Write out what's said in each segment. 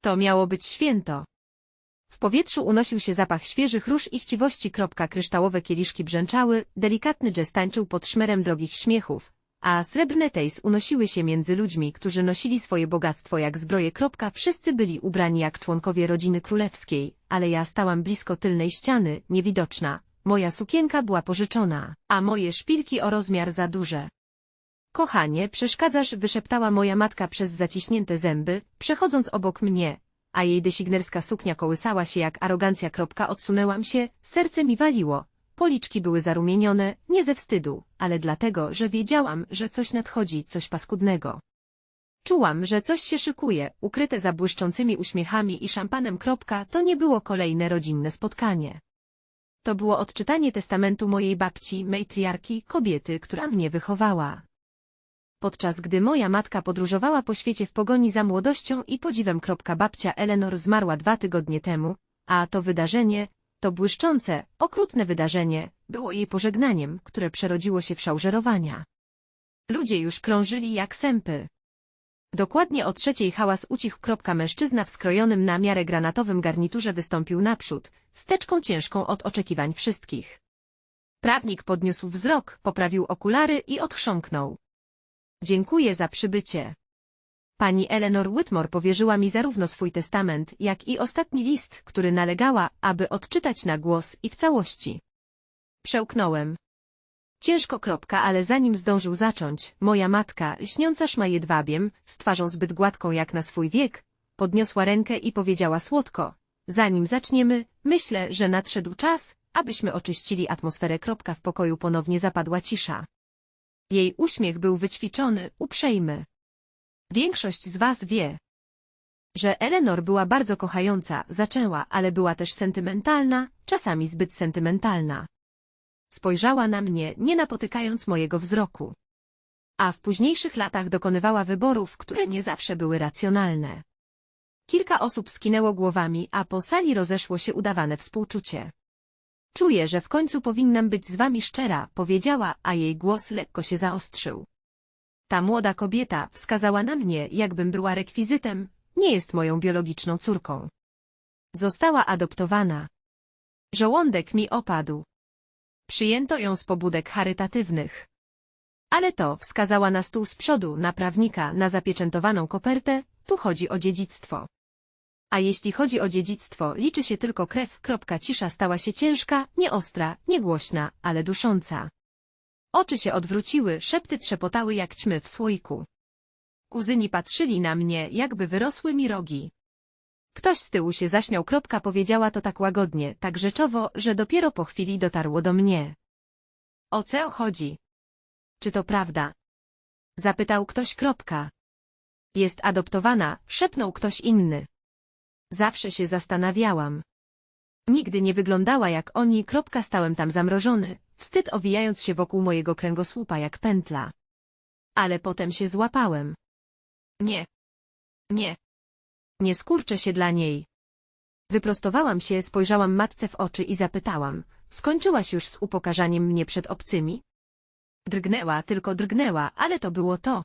To miało być święto. W powietrzu unosił się zapach świeżych róż i chciwości. Kryształowe kieliszki brzęczały, delikatny jazz tańczył pod szmerem drogich śmiechów, a srebrne tejs unosiły się między ludźmi, którzy nosili swoje bogactwo jak zbroje. Wszyscy byli ubrani jak członkowie rodziny królewskiej, ale ja stałam blisko tylnej ściany, niewidoczna. Moja sukienka była pożyczona, a moje szpilki o rozmiar za duże. Kochanie, przeszkadzasz, wyszeptała moja matka przez zaciśnięte zęby, przechodząc obok mnie, a jej designerska suknia kołysała się jak arogancja. Odsunęłam się, serce mi waliło. Policzki były zarumienione, nie ze wstydu, ale dlatego, że wiedziałam, że coś nadchodzi, coś paskudnego. Czułam, że coś się szykuje, ukryte za błyszczącymi uśmiechami i szampanem. To nie było kolejne rodzinne spotkanie. To było odczytanie testamentu mojej babci, mejtriarki, kobiety, która mnie wychowała. Podczas gdy moja matka podróżowała po świecie w pogoni za młodością i podziwem. Babcia Eleanor zmarła dwa tygodnie temu, a to wydarzenie, to błyszczące, okrutne wydarzenie, było jej pożegnaniem, które przerodziło się w szałżerowania. Ludzie już krążyli jak sępy. Dokładnie o trzeciej hałas ucichł. Mężczyzna w skrojonym na miarę granatowym garniturze wystąpił naprzód, steczką ciężką od oczekiwań wszystkich. Prawnik podniósł wzrok, poprawił okulary i odchrząknął. Dziękuję za przybycie. Pani Eleanor Whitmore powierzyła mi zarówno swój testament, jak i ostatni list, który nalegała, aby odczytać na głos i w całości. Przełknąłem. Ciężko kropka, ale zanim zdążył zacząć, moja matka, lśniąca szma jedwabiem, z twarzą zbyt gładką jak na swój wiek, podniosła rękę i powiedziała słodko. Zanim zaczniemy, myślę, że nadszedł czas, abyśmy oczyścili atmosferę. Kropka w pokoju ponownie zapadła cisza. Jej uśmiech był wyćwiczony, uprzejmy. Większość z was wie, że Eleanor była bardzo kochająca, zaczęła, ale była też sentymentalna, czasami zbyt sentymentalna. Spojrzała na mnie, nie napotykając mojego wzroku. A w późniejszych latach dokonywała wyborów, które nie zawsze były racjonalne. Kilka osób skinęło głowami, a po sali rozeszło się udawane współczucie. Czuję, że w końcu powinnam być z wami szczera, powiedziała, a jej głos lekko się zaostrzył. Ta młoda kobieta wskazała na mnie, jakbym była rekwizytem, nie jest moją biologiczną córką. Została adoptowana. Żołądek mi opadł. Przyjęto ją z pobudek charytatywnych. Ale to wskazała na stół z przodu, na prawnika, na zapieczętowaną kopertę, tu chodzi o dziedzictwo. A jeśli chodzi o dziedzictwo, liczy się tylko krew. Kropka cisza stała się ciężka, nie ostra, nie głośna, ale dusząca. Oczy się odwróciły, szepty trzepotały jak ćmy w słoiku. Kuzyni patrzyli na mnie, jakby wyrosły mi rogi. Ktoś z tyłu się zaśmiał. Kropka powiedziała to tak łagodnie, tak rzeczowo, że dopiero po chwili dotarło do mnie. O co chodzi? Czy to prawda? Zapytał ktoś. Kropka. Jest adoptowana, szepnął ktoś inny. Zawsze się zastanawiałam. Nigdy nie wyglądała jak oni. Kropka stałem tam zamrożony, wstyd owijając się wokół mojego kręgosłupa jak pętla. Ale potem się złapałem. Nie. Nie. Nie skurczę się dla niej. Wyprostowałam się, spojrzałam matce w oczy i zapytałam, skończyłaś już z upokarzaniem mnie przed obcymi? Drgnęła, tylko drgnęła, ale to było to.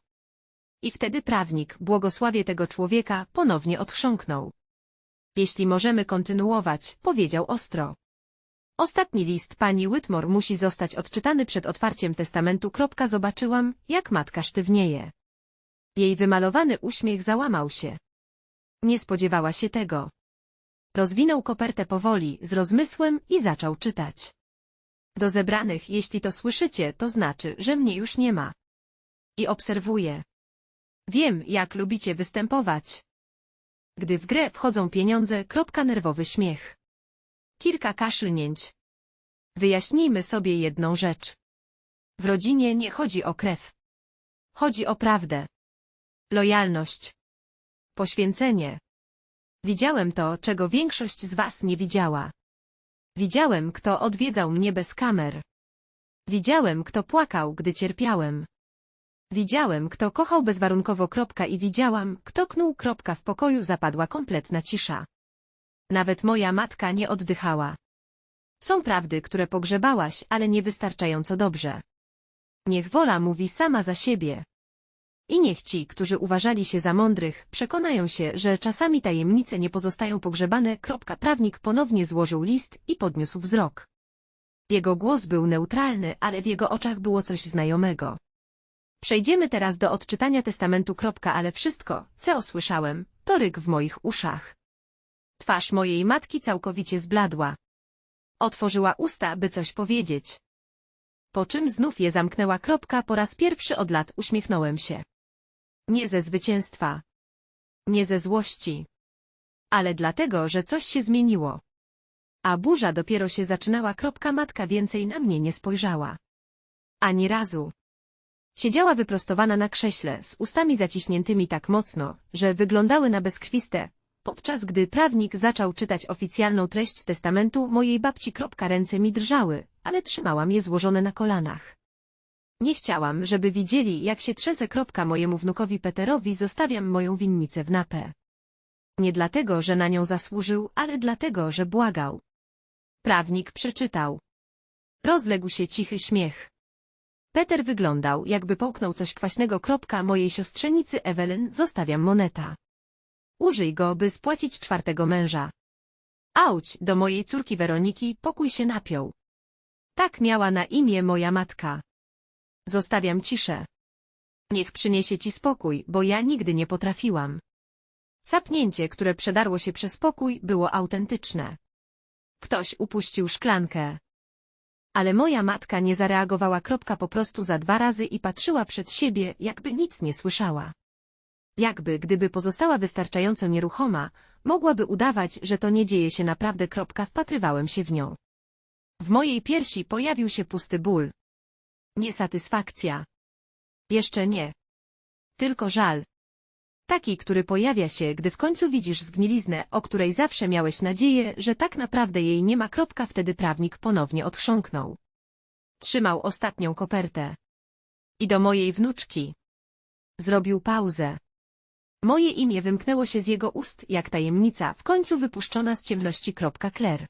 I wtedy prawnik, błogosławie tego człowieka, ponownie odchrząknął. Jeśli możemy kontynuować, powiedział ostro. Ostatni list pani Whitmore musi zostać odczytany przed otwarciem testamentu. Zobaczyłam, jak matka sztywnieje. Jej wymalowany uśmiech załamał się. Nie spodziewała się tego. Rozwinął kopertę powoli, z rozmysłem i zaczął czytać. Do zebranych, jeśli to słyszycie, to znaczy, że mnie już nie ma. I obserwuję. Wiem, jak lubicie występować. Gdy w grę wchodzą pieniądze, kropka nerwowy śmiech. Kilka kaszlnięć. Wyjaśnijmy sobie jedną rzecz. W rodzinie nie chodzi o krew. Chodzi o prawdę. Lojalność. Poświęcenie. Widziałem to, czego większość z was nie widziała. Widziałem, kto odwiedzał mnie bez kamer. Widziałem, kto płakał, gdy cierpiałem. Widziałem, kto kochał bezwarunkowo kropka i widziałam, kto knuł kropka w pokoju zapadła kompletna cisza. Nawet moja matka nie oddychała. Są prawdy, które pogrzebałaś, ale niewystarczająco dobrze. Niech wola mówi sama za siebie. I niech ci, którzy uważali się za mądrych, przekonają się, że czasami tajemnice nie pozostają pogrzebane. Prawnik ponownie złożył list i podniósł wzrok. Jego głos był neutralny, ale w jego oczach było coś znajomego. Przejdziemy teraz do odczytania testamentu. Ale wszystko, co usłyszałem, to ryk w moich uszach. Twarz mojej matki całkowicie zbladła. Otworzyła usta, by coś powiedzieć. Po czym znów je zamknęła. Po raz pierwszy od lat uśmiechnąłem się. Nie ze zwycięstwa. Nie ze złości. Ale dlatego, że coś się zmieniło. A burza dopiero się zaczynała. Matka więcej na mnie nie spojrzała. Ani razu. Siedziała wyprostowana na krześle, z ustami zaciśniętymi tak mocno, że wyglądały na bezkrwiste, podczas gdy prawnik zaczął czytać oficjalną treść testamentu mojej babci. Ręce mi drżały, ale trzymałam je złożone na kolanach. Nie chciałam, żeby widzieli, jak się. Kropka mojemu wnukowi Peterowi zostawiam moją winnicę w napę. Nie dlatego, że na nią zasłużył, ale dlatego, że błagał. Prawnik przeczytał. Rozległ się cichy śmiech. Peter wyglądał, jakby połknął coś kwaśnego. Kropka mojej siostrzenicy Ewelyn zostawiam moneta. Użyj go, by spłacić czwartego męża. Auć, do mojej córki Weroniki pokój się napiął. Tak miała na imię moja matka. Zostawiam ciszę. Niech przyniesie ci spokój, bo ja nigdy nie potrafiłam. Sapnięcie, które przedarło się przez pokój, było autentyczne. Ktoś upuścił szklankę. Ale moja matka nie zareagowała kropka po prostu za dwa razy i patrzyła przed siebie, jakby nic nie słyszała. Jakby, gdyby pozostała wystarczająco nieruchoma, mogłaby udawać, że to nie dzieje się naprawdę. Kropka, wpatrywałem się w nią. W mojej piersi pojawił się pusty ból. Niesatysfakcja. Jeszcze nie. Tylko żal. Taki, który pojawia się, gdy w końcu widzisz zgniliznę, o której zawsze miałeś nadzieję, że tak naprawdę jej nie ma. Kropka, wtedy prawnik ponownie odchrząknął. Trzymał ostatnią kopertę. I do mojej wnuczki. Zrobił pauzę. Moje imię wymknęło się z jego ust jak tajemnica, w końcu wypuszczona z ciemności. Claire.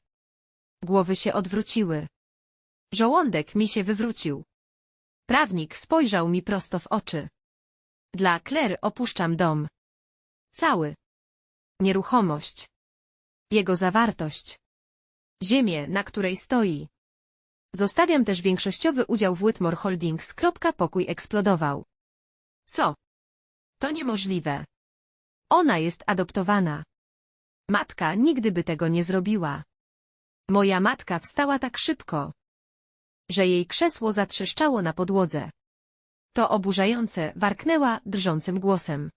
Głowy się odwróciły. Żołądek mi się wywrócił. Prawnik spojrzał mi prosto w oczy. Dla Claire opuszczam dom. Cały. Nieruchomość. Jego zawartość. Ziemię, na której stoi. Zostawiam też większościowy udział w Whitmore Holdings. Pokój eksplodował. Co? To niemożliwe. Ona jest adoptowana. Matka nigdy by tego nie zrobiła. Moja matka wstała tak szybko, że jej krzesło zatrzeszczało na podłodze. To oburzające, warknęła drżącym głosem.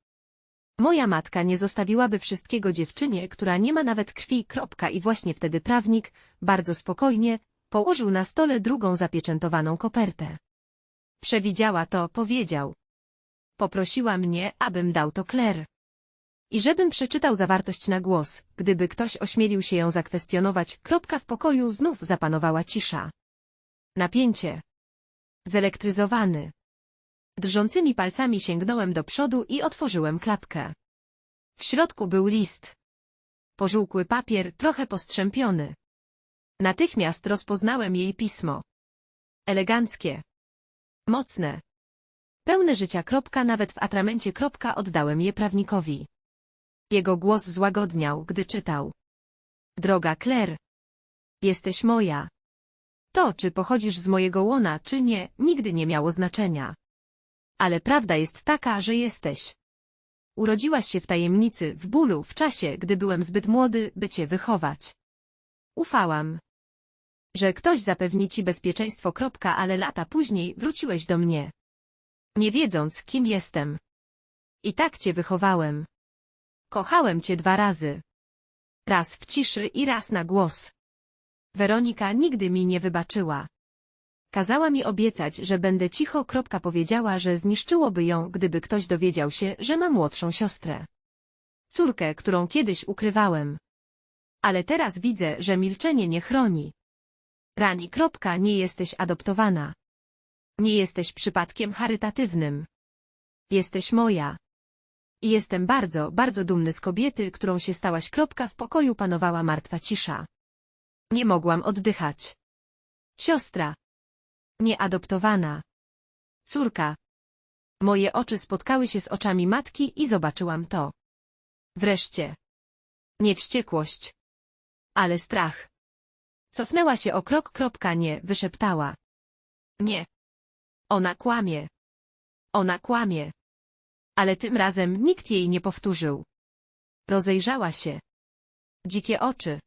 Moja matka nie zostawiłaby wszystkiego dziewczynie, która nie ma nawet krwi. Kropka i właśnie wtedy prawnik, bardzo spokojnie, położył na stole drugą zapieczętowaną kopertę. Przewidziała to, powiedział. Poprosiła mnie, abym dał to Claire. I żebym przeczytał zawartość na głos, gdyby ktoś ośmielił się ją zakwestionować, kropka w pokoju znów zapanowała cisza. Napięcie. Zelektryzowany. Drżącymi palcami sięgnąłem do przodu i otworzyłem klapkę. W środku był list. Pożółkły papier, trochę postrzępiony. Natychmiast rozpoznałem jej pismo. Eleganckie. Mocne. Pełne życia kropka, nawet w atramencie kropka oddałem je prawnikowi. Jego głos złagodniał, gdy czytał. Droga Claire. Jesteś moja. To, czy pochodzisz z mojego łona, czy nie, nigdy nie miało znaczenia. Ale prawda jest taka, że jesteś. Urodziłaś się w tajemnicy, w bólu, w czasie, gdy byłem zbyt młody, by cię wychować. Ufałam. Że ktoś zapewni ci bezpieczeństwo. Kropka, ale lata później wróciłeś do mnie. Nie wiedząc, kim jestem. I tak cię wychowałem. Kochałem cię dwa razy. Raz w ciszy i raz na głos. Weronika nigdy mi nie wybaczyła. Kazała mi obiecać, że będę cicho. Powiedziała, że zniszczyłoby ją, gdyby ktoś dowiedział się, że ma młodszą siostrę. Córkę, którą kiedyś ukrywałem. Ale teraz widzę, że milczenie nie chroni. Rani. Nie jesteś adoptowana. Nie jesteś przypadkiem charytatywnym. Jesteś moja. I jestem bardzo, bardzo dumny z kobiety, którą się stałaś. W pokoju panowała martwa cisza. Nie mogłam oddychać. Siostra. Nieadoptowana. Córka. Moje oczy spotkały się z oczami matki i zobaczyłam to. Wreszcie. Nie wściekłość. Ale strach. Cofnęła się o krok, kropka nie, wyszeptała. Nie. Ona kłamie. Ona kłamie. Ale tym razem nikt jej nie powtórzył. Rozejrzała się. Dzikie oczy.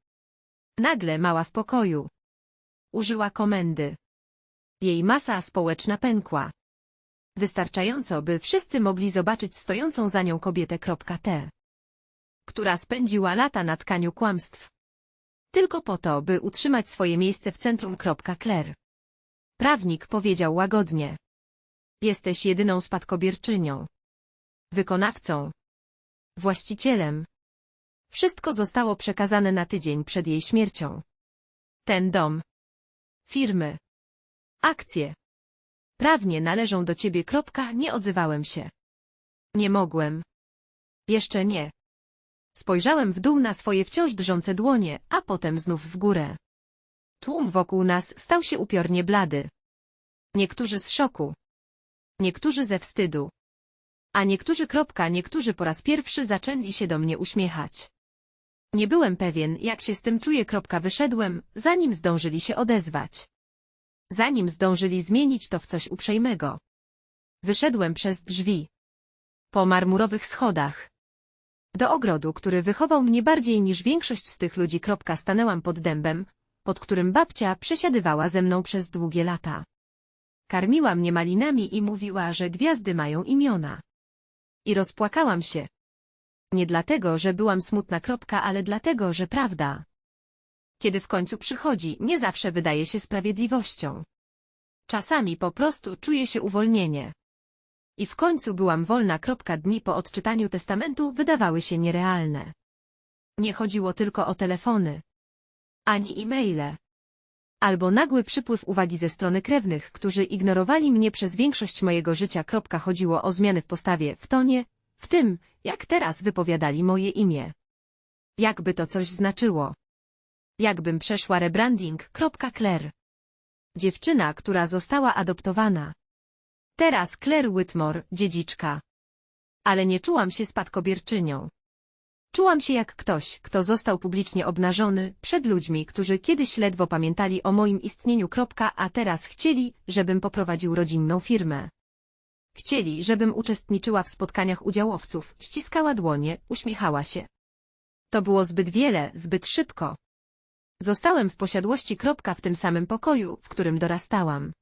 Nagle mała w pokoju. Użyła komendy. Jej masa społeczna pękła. Wystarczająco, by wszyscy mogli zobaczyć stojącą za nią kobietę. T. Która spędziła lata na tkaniu kłamstw. Tylko po to, by utrzymać swoje miejsce w centrum. Claire. Prawnik powiedział łagodnie. Jesteś jedyną spadkobierczynią. Wykonawcą. Właścicielem. Wszystko zostało przekazane na tydzień przed jej śmiercią. Ten dom. Firmy. Akcje. Prawnie należą do ciebie. Kropka, nie odzywałem się. Nie mogłem. Jeszcze nie. Spojrzałem w dół na swoje wciąż drżące dłonie, a potem znów w górę. Tłum wokół nas stał się upiornie blady. Niektórzy z szoku. Niektórzy ze wstydu. A niektórzy kropka, niektórzy po raz pierwszy zaczęli się do mnie uśmiechać. Nie byłem pewien, jak się z tym czuję. Kropka wyszedłem, zanim zdążyli się odezwać. Zanim zdążyli zmienić to w coś uprzejmego. Wyszedłem przez drzwi. Po marmurowych schodach. Do ogrodu, który wychował mnie bardziej niż większość z tych ludzi. Stanęłam pod dębem, pod którym babcia przesiadywała ze mną przez długie lata. Karmiła mnie malinami i mówiła, że gwiazdy mają imiona. I rozpłakałam się. Nie dlatego, że byłam smutna. Ale dlatego, że prawda. Kiedy w końcu przychodzi, nie zawsze wydaje się sprawiedliwością. Czasami po prostu czuję się uwolnienie. I w końcu byłam wolna. Dni po odczytaniu testamentu wydawały się nierealne. Nie chodziło tylko o telefony. Ani e-maile. Albo nagły przypływ uwagi ze strony krewnych, którzy ignorowali mnie przez większość mojego życia. Chodziło o zmiany w postawie, w tonie, w tym, jak teraz wypowiadali moje imię. Jakby to coś znaczyło. Jakbym przeszła rebranding. Claire. Dziewczyna, która została adoptowana. Teraz Claire Whitmore, dziedziczka. Ale nie czułam się spadkobierczynią. Czułam się jak ktoś, kto został publicznie obnażony przed ludźmi, którzy kiedyś ledwo pamiętali o moim istnieniu. A teraz chcieli, żebym poprowadził rodzinną firmę. Chcieli, żebym uczestniczyła w spotkaniach udziałowców, ściskała dłonie, uśmiechała się. To było zbyt wiele, zbyt szybko. Zostałem w posiadłości. W tym samym pokoju, w którym dorastałam.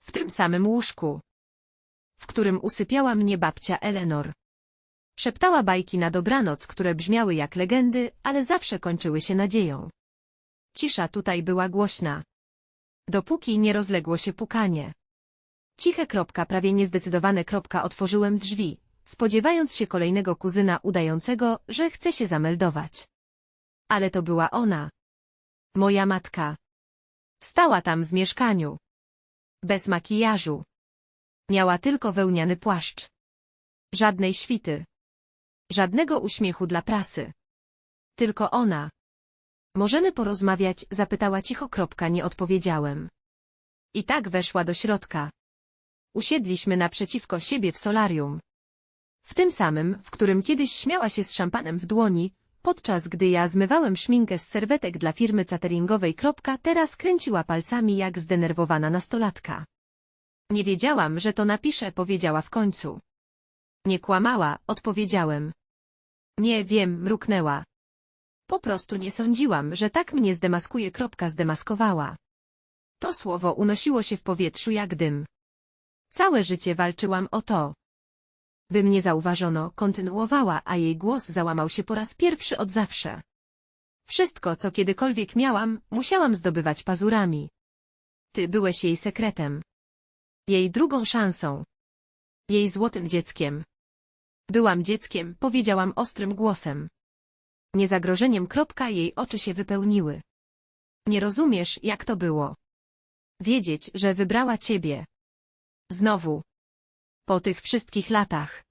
W tym samym łóżku. W którym usypiała mnie babcia Eleanor. Szeptała bajki na dobranoc, które brzmiały jak legendy, ale zawsze kończyły się nadzieją. Cisza tutaj była głośna. Dopóki nie rozległo się pukanie. Ciche kropka, prawie niezdecydowane kropka otworzyłem drzwi, spodziewając się kolejnego kuzyna udającego, że chce się zameldować. Ale to była ona. Moja matka. Stała tam w mieszkaniu. Bez makijażu. Miała tylko wełniany płaszcz. Żadnej świty. Żadnego uśmiechu dla prasy. Tylko ona. Możemy porozmawiać, zapytała cicho kropka, nie odpowiedziałem. I tak weszła do środka. Usiedliśmy naprzeciwko siebie w solarium. W tym samym, w którym kiedyś śmiała się z szampanem w dłoni, podczas gdy ja zmywałem szminkę z serwetek dla firmy cateringowej. Teraz kręciła palcami jak zdenerwowana nastolatka. Nie wiedziałam, że to napiszę, powiedziała w końcu. Nie kłamała, odpowiedziałem. Nie wiem, mruknęła. Po prostu nie sądziłam, że tak mnie zdemaskuje. Zdemaskowała. To słowo unosiło się w powietrzu jak dym. Całe życie walczyłam o to. By mnie zauważono, kontynuowała, a jej głos załamał się po raz pierwszy od zawsze. Wszystko, co kiedykolwiek miałam, musiałam zdobywać pazurami. Ty byłeś jej sekretem. Jej drugą szansą. Jej złotym dzieckiem. Byłam dzieckiem, powiedziałam ostrym głosem. Niezagrożeniem kropka jej oczy się wypełniły. Nie rozumiesz, jak to było. Wiedzieć, że wybrała ciebie. Znowu. Po tych wszystkich latach.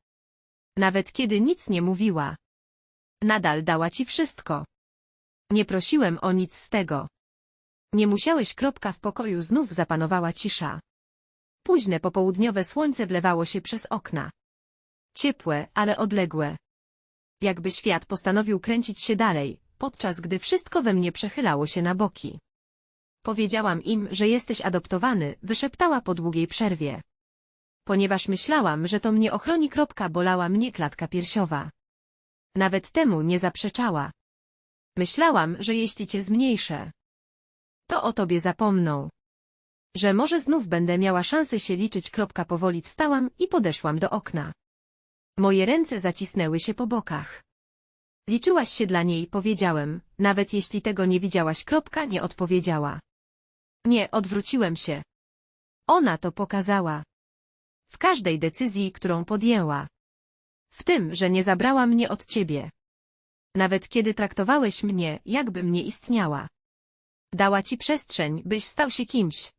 Nawet kiedy nic nie mówiła. Nadal dała ci wszystko. Nie prosiłem o nic z tego. Nie musiałeś kropka w pokoju znów zapanowała cisza. Późne popołudniowe słońce wlewało się przez okna. Ciepłe, ale odległe. Jakby świat postanowił kręcić się dalej, podczas gdy wszystko we mnie przechylało się na boki. Powiedziałam im, że jesteś adoptowany, wyszeptała po długiej przerwie. Ponieważ myślałam, że to mnie ochroni. Bolała mnie klatka piersiowa. Nawet temu nie zaprzeczała. Myślałam, że jeśli cię zmniejszę, to o tobie zapomną. Że może znów będę miała szansę się liczyć. Powoli wstałam i podeszłam do okna. Moje ręce zacisnęły się po bokach. Liczyłaś się dla niej, powiedziałem, nawet jeśli tego nie widziałaś. Kropka nie odpowiedziała. Nie, odwróciłem się. Ona to pokazała. W każdej decyzji, którą podjęła. W tym, że nie zabrała mnie od ciebie. Nawet kiedy traktowałeś mnie, jakbym nie istniała. Dała ci przestrzeń, byś stał się kimś.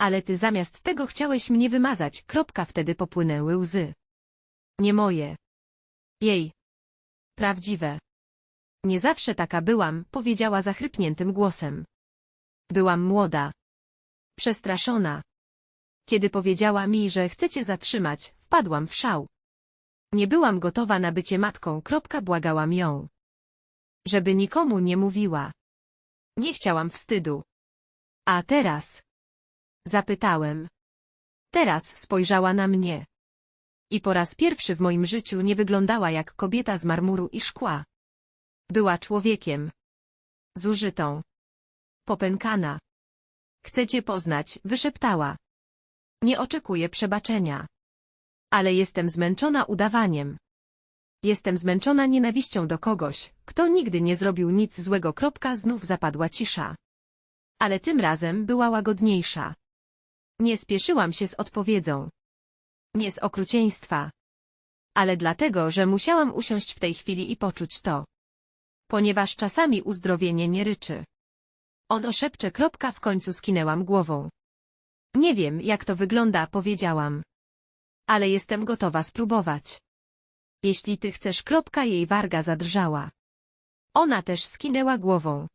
Ale ty zamiast tego chciałeś mnie wymazać. Kropka wtedy popłynęły łzy. Nie moje. Jej. Prawdziwe. Nie zawsze taka byłam, powiedziała zachrypniętym głosem. Byłam młoda. Przestraszona. Kiedy powiedziała mi, że chce cię zatrzymać, wpadłam w szał. Nie byłam gotowa na bycie matką. Błagałam ją. Żeby nikomu nie mówiła. Nie chciałam wstydu. A teraz? Zapytałem. Teraz spojrzała na mnie. I po raz pierwszy w moim życiu nie wyglądała jak kobieta z marmuru i szkła. Była człowiekiem. Zużytą. Popękana. Chcę cię poznać, wyszeptała. Nie oczekuję przebaczenia. Ale jestem zmęczona udawaniem. Jestem zmęczona nienawiścią do kogoś, kto nigdy nie zrobił nic złego. Kropka znów zapadła cisza. Ale tym razem była łagodniejsza. Nie spieszyłam się z odpowiedzią. Nie z okrucieństwa. Ale dlatego, że musiałam usiąść w tej chwili i poczuć to. Ponieważ czasami uzdrowienie nie ryczy. Ono szepcze. Kropka w końcu skinęłam głową. Nie wiem, jak to wygląda, powiedziałam. Ale jestem gotowa spróbować. Jeśli ty chcesz. Kropka jej warga zadrżała. Ona też skinęła głową.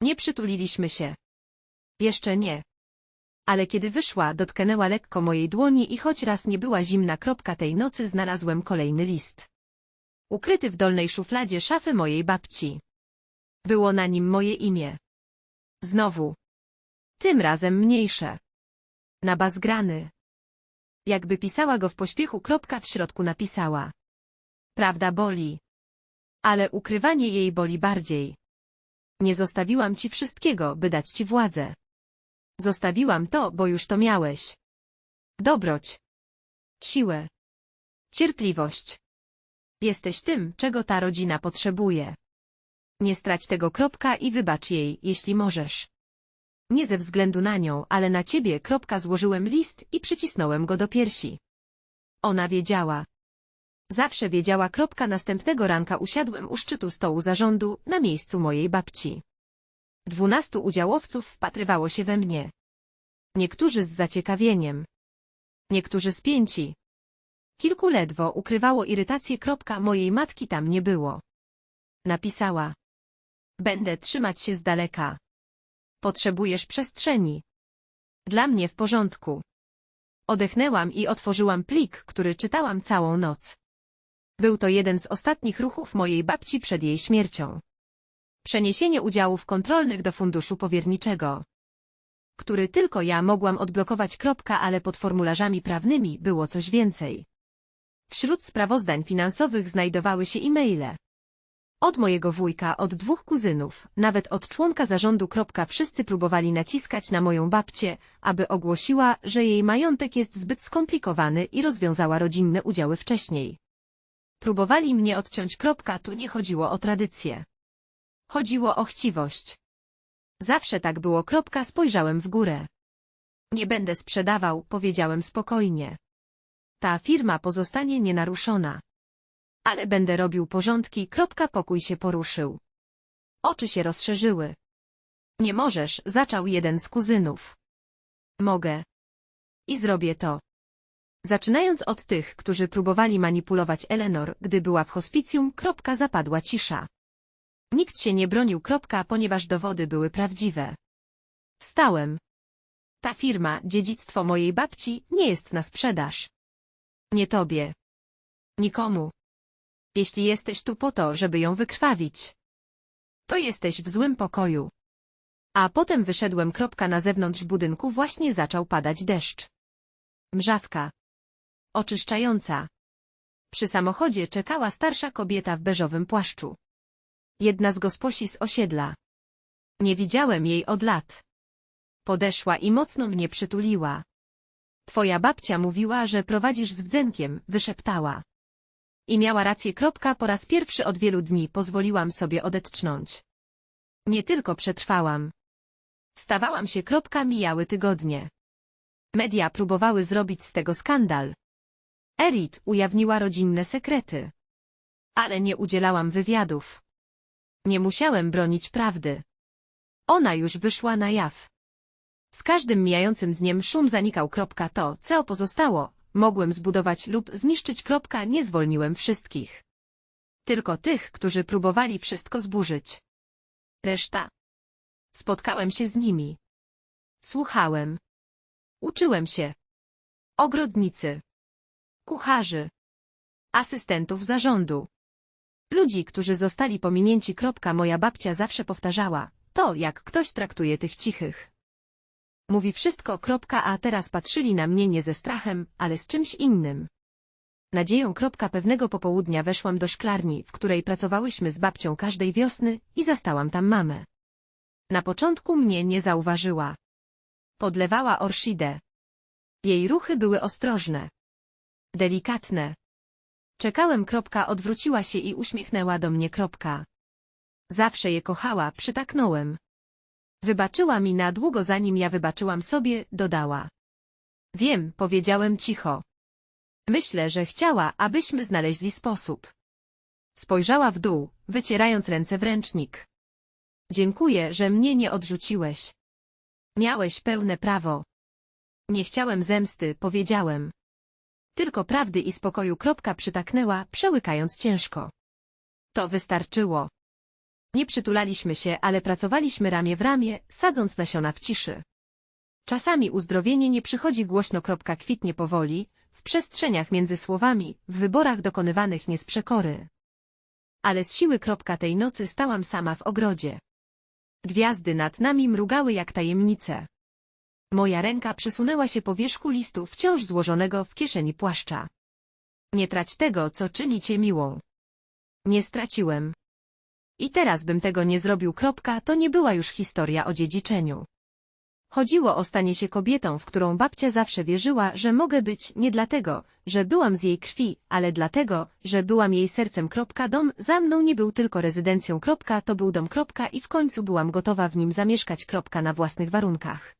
Nie przytuliliśmy się. Jeszcze nie. Ale kiedy wyszła, dotknęła lekko mojej dłoni i choć raz nie była zimna. Kropka tej nocy znalazłem kolejny list. Ukryty w dolnej szufladzie szafy mojej babci. Było na nim moje imię. Znowu. Tym razem mniejsze. Na bazgrany. Jakby pisała go w pośpiechu. Kropka w środku napisała. Prawda boli. Ale ukrywanie jej boli bardziej. Nie zostawiłam ci wszystkiego, by dać ci władzę. Zostawiłam to, bo już to miałeś. Dobroć. Siłę. Cierpliwość. Jesteś tym, czego ta rodzina potrzebuje. Nie strać tego kropka i wybacz jej, jeśli możesz. Nie ze względu na nią, ale na ciebie złożyłem list i przycisnąłem go do piersi. Ona wiedziała. Zawsze wiedziała następnego ranka usiadłem u szczytu stołu zarządu, na miejscu mojej babci. Dwunastu udziałowców wpatrywało się we mnie. Niektórzy z zaciekawieniem. Niektórzy spięci. Kilku ledwo ukrywało irytację. Mojej matki tam nie było. Napisała. Będę trzymać się z daleka. Potrzebujesz przestrzeni. Dla mnie w porządku. Odechnęłam i otworzyłam plik, który czytałam całą noc. Był to jeden z ostatnich ruchów mojej babci przed jej śmiercią. Przeniesienie udziałów kontrolnych do funduszu powierniczego. Który tylko ja mogłam odblokować. Kropka, ale pod formularzami prawnymi było coś więcej. Wśród sprawozdań finansowych znajdowały się e-maile. Od mojego wujka, od dwóch kuzynów, nawet od członka zarządu. Wszyscy próbowali naciskać na moją babcię, aby ogłosiła, że jej majątek jest zbyt skomplikowany i rozwiązała rodzinne udziały wcześniej. Próbowali mnie odciąć. Tu nie chodziło o tradycję. Chodziło o chciwość. Zawsze tak było. Spojrzałem w górę. Nie będę sprzedawał, powiedziałem spokojnie. Ta firma pozostanie nienaruszona. Ale będę robił porządki. Pokój się poruszył. Oczy się rozszerzyły. Nie możesz, zaczął jeden z kuzynów. Mogę. I zrobię to. Zaczynając od tych, którzy próbowali manipulować Eleanor, gdy była w hospicjum, zapadła cisza. Nikt się nie bronił, ponieważ dowody były prawdziwe. Stałem. Ta firma, dziedzictwo mojej babci, nie jest na sprzedaż. Nie tobie. Nikomu. Jeśli jesteś tu po to, żeby ją wykrwawić, to jesteś w złym pokoju. A potem wyszedłem kropka na zewnątrz budynku właśnie zaczął padać deszcz. Mrzawka. Oczyszczająca. Przy samochodzie czekała starsza kobieta w beżowym płaszczu. Jedna z gosposi z osiedla. Nie widziałem jej od lat. Podeszła i mocno mnie przytuliła. Twoja babcia mówiła, że prowadzisz z wdzenkiem, wyszeptała. I miała rację. Po raz pierwszy od wielu dni pozwoliłam sobie odetchnąć. Nie tylko przetrwałam. Stawałam się. Mijały tygodnie. Media próbowały zrobić z tego skandal. Erit ujawniła rodzinne sekrety. Ale nie udzielałam wywiadów. Nie musiałem bronić prawdy. Ona już wyszła na jaw. Z każdym mijającym dniem szum zanikał. To, co pozostało, mogłem zbudować lub zniszczyć. Kropka, nie zwolniłem wszystkich. Tylko tych, którzy próbowali wszystko zburzyć. Reszta. Spotkałem się z nimi. Słuchałem. Uczyłem się. Ogrodnicy. Kucharzy. Asystentów zarządu. Ludzi, którzy zostali pominięci. Moja babcia zawsze powtarzała, to jak ktoś traktuje tych cichych. Mówi wszystko. Kropka, a teraz patrzyli na mnie nie ze strachem, ale z czymś innym. Nadzieją. Kropka, pewnego popołudnia weszłam do szklarni, w której pracowałyśmy z babcią każdej wiosny i zastałam tam mamę. Na początku mnie nie zauważyła. Podlewała orszidę. Jej ruchy były ostrożne. Delikatne. Czekałem. Kropka, odwróciła się i uśmiechnęła do mnie. Kropka. Zawsze je kochała, przytaknąłem. Wybaczyła mi na długo zanim ja wybaczyłam sobie, dodała. Wiem, powiedziałem cicho. Myślę, że chciała, abyśmy znaleźli sposób. Spojrzała w dół, wycierając ręce w ręcznik. Dziękuję, że mnie nie odrzuciłeś. Miałeś pełne prawo. Nie chciałem zemsty, powiedziałem. Tylko prawdy i spokoju. Kropka przytaknęła, przełykając ciężko. To wystarczyło. Nie przytulaliśmy się, ale pracowaliśmy ramię w ramię, sadząc nasiona w ciszy. Czasami uzdrowienie nie przychodzi głośno. Kwitnie powoli, w przestrzeniach między słowami, w wyborach dokonywanych nie z przekory. Ale z siły tej nocy stałam sama w ogrodzie. Gwiazdy nad nami mrugały jak tajemnice. Moja ręka przesunęła się po wierzchu listu wciąż złożonego w kieszeni płaszcza. Nie trać tego, co czyni cię miłą. Nie straciłem. I teraz bym tego nie zrobił. Kropka, to nie była już historia o dziedziczeniu. Chodziło o stanie się kobietą, w którą babcia zawsze wierzyła, że mogę być nie dlatego, że byłam z jej krwi, ale dlatego, że byłam jej sercem. Dom za mną nie był tylko rezydencją. To był dom. I w końcu byłam gotowa w nim zamieszkać. Na własnych warunkach.